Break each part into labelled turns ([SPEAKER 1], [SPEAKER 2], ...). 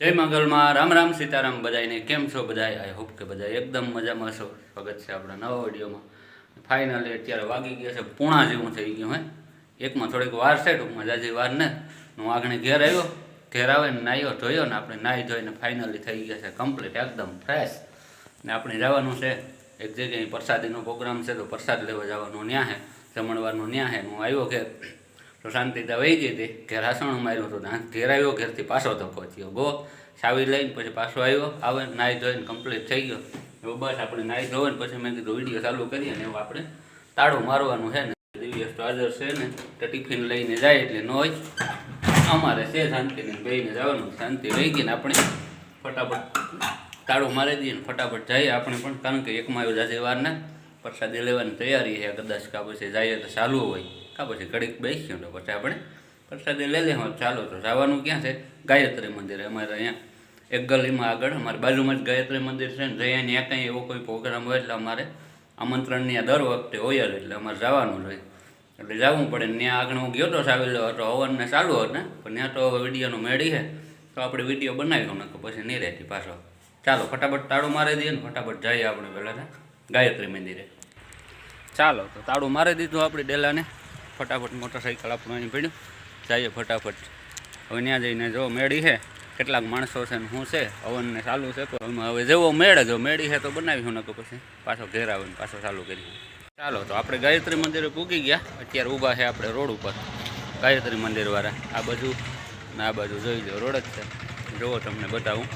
[SPEAKER 1] જય મંગલમાં, રામ રામ સીતારામ બધાને કેમ છો બધાય? આઈ હોપ કે બધા એકદમ મજામાં છો. સ્વાગત છે આપણા નવા વિડીયોમાં. ફાઇનલી અત્યારે વાગી ગયા છે, પૂણા જેવું થઈ ગયું હે. એકમાં થોડીક વાર છે, ટૂંકમાં જાજી વાર ને. હું આગળ ઘેર આવ્યો, ઘેર આવે ને નાહ્યો ધોયો ને આપણે નાહી ધોઈને ફાઇનલી થઈ ગયા છે કમ્પ્લીટ એકદમ ફ્રેશ ને આપણે જવાનું છે, એક જગ્યાએ પ્રસાદીનો પ્રોગ્રામ છે, તો પ્રસાદ લેવા જવાનું ન્યા હે, જમણવારનું ન્યા હે. હું આવ્યો ઘેર. તો શાંતિતા વહી ગઈ હતી. ઘેર હાસણું માર્યું હતું. ને ઘેર આવ્યો, ઘેરથી પાછો ધક્કો થયો. ગો, સાવી લઈને પછી પાછો આવ્યો. આવે, નાહી ધોઈને કમ્પ્લીટ થઈ ગયો. એવું બસ આપણે નાહી ધોઈને પછી મેં કીધું વીડિયો ચાલુ કરીએ ને એવું આપણે તાળું મારવાનું છે ને. દિવ્યેશ તો હાજર છે ને. તો ટિફિન લઈને જાય એટલે ન હોય. અમારે છે શાંતિને બેને જવાનું. શાંતિ રહી ગઈ ને આપણે ફટાફટ તાળું મારી દઈએ ને ફટાફટ જઈએ આપણે પણ. કારણ કે એકમાં આવ્યો જાજે વારના. પ્રસાદી લેવાની તૈયારી છે. કદાચ કા પછી જઈએ તો ચાલુ હોય. કા પછી ઘડીક બેસીએ તો પછી આપણે પ્રસાદી લઈ લેવા ચાલો તો જવાનું ક્યાં છે? ગાયત્રી મંદિર. અમારે અહીંયા એક ગલીમાં આગળ, અમારી બાજુમાં જ ગાયત્રી મંદિર છે ને જઈએ ત્યાં કંઈ એવો કોઈ પ્રોગ્રામ હોય એટલે અમારે આમંત્રણ ત્યાં દર વખતે હોય જ, એટલે અમારે જવાનું રહે એટલે જવું પડે. ત્યાં આગળ હું ગયો તો સાવેલો હતો હવનને ચાલુ હતો પણ ત્યાં તો વિડીયોનો મેળી છે, તો આપણે વીડિયો બનાવ્યો ને પછી નહીં રહેતી પાછો. ચાલો, ફટાફટ તાળું મારી દઈએ ને, ફટાફટ જઈએ આપણે પહેલાં ગાયત્રી મંદિરે. ચાલો, તો તાળું મારી દીધું આપણે ડેલાને. ફટાફટ મોટરસાઇકલ આપણું અહીં પડ્યું જઈએ ફટાફટ. હવે ત્યાં જઈને જો મેળી છે, કેટલાક માણસો છે ને શું છે, હવનને ચાલુ છે તો હવે જેવો મેળ જો મેળી છે તો બનાવીશું નકો પછી? પાછો ઘેર આવીને પાછો ચાલુ કરી ચાલો, તો આપણે ગાયત્રી મંદિરે પૂગી ગયા. અત્યારે ઊભા છે આપણે રોડ ઉપર. ગાયત્રી મંદિરવાળા, આ બાજુ ને આ બાજુ જોઈ લો, રોડ જ છે. જુઓ તમને બતાવું.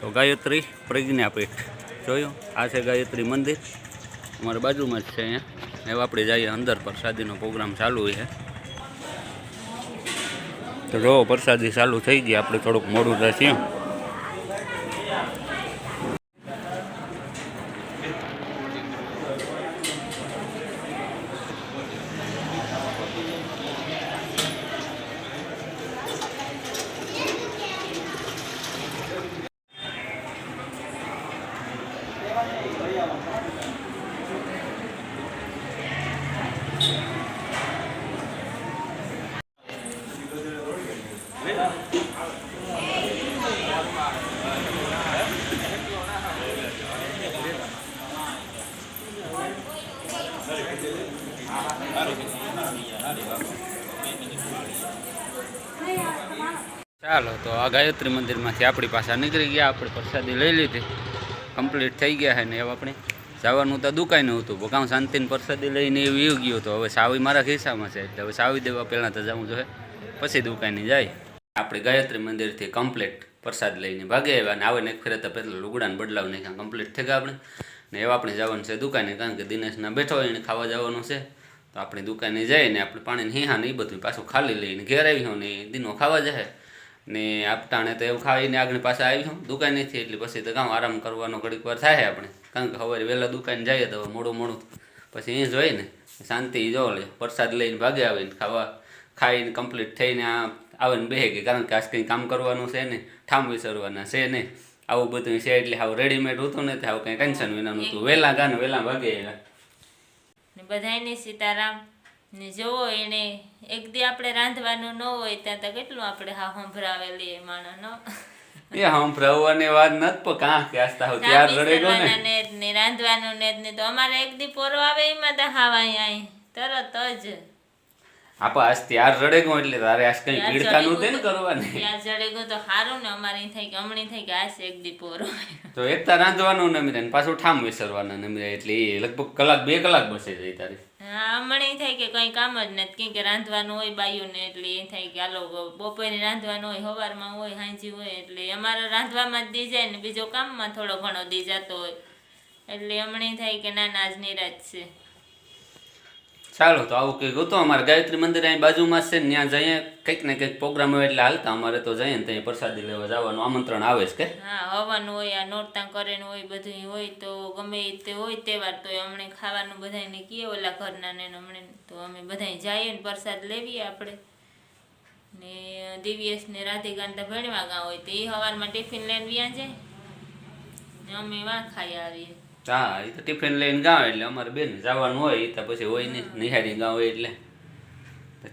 [SPEAKER 1] તો ગાયત્રી પ્રજ્ઞાપીઠ, જોયું? આ છે ગાયત્રી મંદિર. અમારા બાજુમાં જ છે અહીંયા. હવે આપણે જઈએ અંદર, પ્રસાદીનો પ્રોગ્રામ ચાલુ છે. તો જો, પ્રસાદી ચાલુ થઈ ગઈ, આપણે થોડુંક મોડું થશે. ચાલો, તો આ ગાયત્રી મંદિરમાંથી આપણી પાછા નીકળી ગયા, આપણે પ્રસાદી લઈ લીધી. કમ્પ્લીટ થઈ ગયા છે ને હવે આપણે જવાનું તો દુકાને હતું ભોગામ શાંતિને પ્રસાદી લઈને એવું એવું ગયું તો હવે સાવી મારા ખિસ્સામાં છે, એટલે હવે સાવી દેવા પહેલાં તો જવું જોઈએ, પછી દુકાને જાય. આપણે ગાયત્રી મંદિરથી કમ્પ્લીટ પ્રસાદ લઈને ભાગે આવ્યા અને આવે ને એક ફેરે તો પહેલાં લુગડાને બદલાવ નાખ્યા કમ્પ્લીટ થઈ ગયા આપણે. ને એવા આપણે જવાનું છે દુકાને, કારણ કે દિનેશના બેઠો હોય એને ખાવા જવાનું છે. તો આપણે દુકાને જઈને આપણે પાણીને હિહા ને એ બધું પાછું ખાલી લઈને ઘેર આવ્યું ને દિનો ખાવા જાય. ને આપટાણે તો એવું ખાઈને આગળ પાછા આવ્યું દુકાનેથી, એટલે પછી તો કામ આરામ કરવાનો ઘડીક વાર થાય આપણે. કારણ કે સવારે વહેલા દુકાને જઈએ તો મોડું મોડું પછી એ જોઈએ ને, શાંતિ જો લે પ્રસાદ લઈને ભાગે આવીને ખાવા, ખાઈને કમ્પ્લીટ થઈને આ આવે બેહે કે કારણ કે આજ કંઈ કામ કરવાનું છે ને ઠામ વિસરવાના છે ને આવું બધું છે એટલે આવું રેડીમેડ હતું ને આવું કંઈ ટેન્શન વિનાનું હતું. વહેલા ગાને વહેલા ભાગે આવ્યા
[SPEAKER 2] ને બધાયને સીતારામ ને જોવો એને એક દી આપણે રાંધવાનું ન હોય ત્યાં તો કેટલું આપણે હા સંભળાવેલી માણસ નો?
[SPEAKER 1] એ સંભળાવવાની વાત નથી પણ કાં કે આસ્તા હોવ ત્યાર રડે ને.
[SPEAKER 2] ને ને રાંધવાનું ને તો અમારે એક દી પોરો આવે એમાં તો હાવા અહીં તરત જ.
[SPEAKER 1] આપા આજ ત્યાર રડેગો એટલે તારે આજ કઈ પીડતાનું તે ને કરવાની?
[SPEAKER 2] ત્યાર જડે તો હારું ને અમારી થાય કે હમણાં થાય કે આ એક દી પોરો
[SPEAKER 1] તો એકતા રાંધવાનું ને મિરે પાછું ઠામ વિસરવાના ને મિરે એટલે એ લગભગ કલાક બે કલાક બસે જાય તારી.
[SPEAKER 2] હા હમણાં થાય કે કંઈ કામ જ નથી કે રાંધવાનું હોય બાયું ને એટલે એ થાય કે હાલો બપોરે રાંધવાનું હોય સવારમાં હોય સાંજી હોય એટલે અમારે રાંધવામાં જ દી જાય ને બીજો કામમાં થોડો ઘણો દી જતો હોય. એટલે હમણાં થાય કે ના ના આજ નિરાજ છે.
[SPEAKER 1] ચાલો, તો આવું કંઈક હતું. અમારે ગાયત્રી મંદિર અહીં બાજુમાં છે ને ત્યાં જઈએ. કંઈક ને કંઈક પ્રોગ્રામ હોય એટલે હાલતા. અમારે તો જઈએ ને ત્યાં પ્રસાદી લેવા જવાનું. આમંત્રણ આવે છે કે?
[SPEAKER 2] હા, હવાનું હોય, આ નોરતા કરેનું હોય બધું હોય, તો ગમે તે હોય તહેવાર, તો અમને ખાવાનું બધાને કીએ. ઓલા ઘરના ને હમણાં તો અમે બધા જઈએ ને પ્રસાદ લેવીએ આપણે. ને દિવ્યેશ ને રાધિકાને તો ભણવા ગા હોય, તો એ સવારમાં ટિફિન લઈને વ્યાં જાય. અમે વાં ખાઈ આવીએ.
[SPEAKER 1] હા એ તો ટિફિન લઈને ગાવ એટલે અમારે બેન જવાનું હોય એ તો પછી હોય નહીં. નિહારી ગાવ હોય એટલે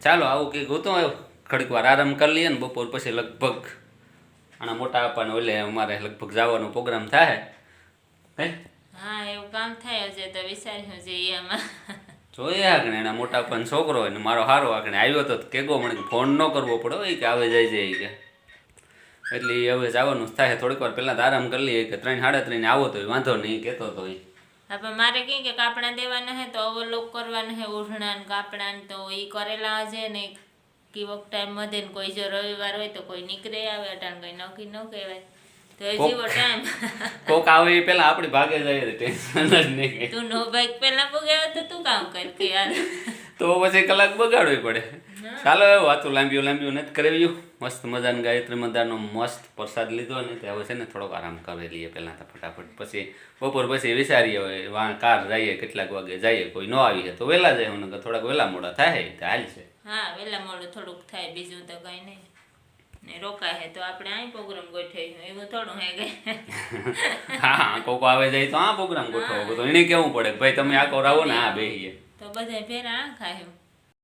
[SPEAKER 1] ચાલો આવું કંઈક હતું ઘડીક વાર આરામ કરી લઈએ ને બપોર પછી લગભગ આના મોટા આપવાને ઓલે અમારે લગભગ જવાનો પ્રોગ્રામ થાય. હે?
[SPEAKER 2] હા એવું કામ થાય હશે તો વિચાર્યું છે એમાં આમાં.
[SPEAKER 1] જોઈએ આગળ એના મોટા પણ છોકરો હોય ને મારો હારો આગળ આવ્યો તો કેગો મને ફોન ન કરવો પડે કે આવે જાય જાય કે. એટલે હવે જવાનું થાય. થોડીક વાર પહેલાં તો આરામ કરી લઈએ કે ત્રણ સાડા ત્રણ આવો તો વાંધો નહીં કહેતો તો એ
[SPEAKER 2] હા પણ મારે કઈ કે કાપડા દેવાના હે તો અવલોક કરવાના હે ઓઢણા ને કાપડા ને તો એ કરેલા હશે ને કી વખત ટાઈમ વધે ને કોઈ જો રવિવાર હોય તો કોઈ નીકળે આવે અટાણ કઈ નક્કી ન કહેવાય. તો એ
[SPEAKER 1] કોક-
[SPEAKER 2] ટાઈમ
[SPEAKER 1] કોક આવે એ પહેલાં આપણી ભાગે જાય ટેન્શન જ નહીં.
[SPEAKER 2] તું નો બાઈક પેલા પુગાવ્યો તો તું કામ કર કે યાર.
[SPEAKER 1] તો પછી કલાક બગાડવી પડે. ચાલો હવે વાતું લાંબીઓ લાંબીઓ નથી કરાવ્યું મસ્ત મજાની ગાયત્રી મંદારનો મસ્ત પ્રસાદ લીધો ને તે હવે છે ને થોડોક આરામ કરી લઈએ પહેલાં તો ફટાફટ. પછી બપોર પછી વિચારીએ હવે વાં કાર જઈએ કેટલાક વાગે જઈએ કોઈ ન આવી તો વહેલા જાય હું થોડાક વહેલા મોડા થાય તો હાલ છે.
[SPEAKER 2] હા વહેલા મોડું થોડુંક થાય બીજું તો કઈ નહીં. ને રોકાય હે તો આપણે અહીં પ્રોગ્રામ ગોઠવીશું એવું થોડું હે કે.
[SPEAKER 1] હા કોકો આવે જાય તો આ પ્રોગ્રામ ગોઠવો તો એને કેવું પડે ભાઈ તમે આ રાવો ને આ બેહીએ.
[SPEAKER 2] તો બધા ફેરા આ ખાય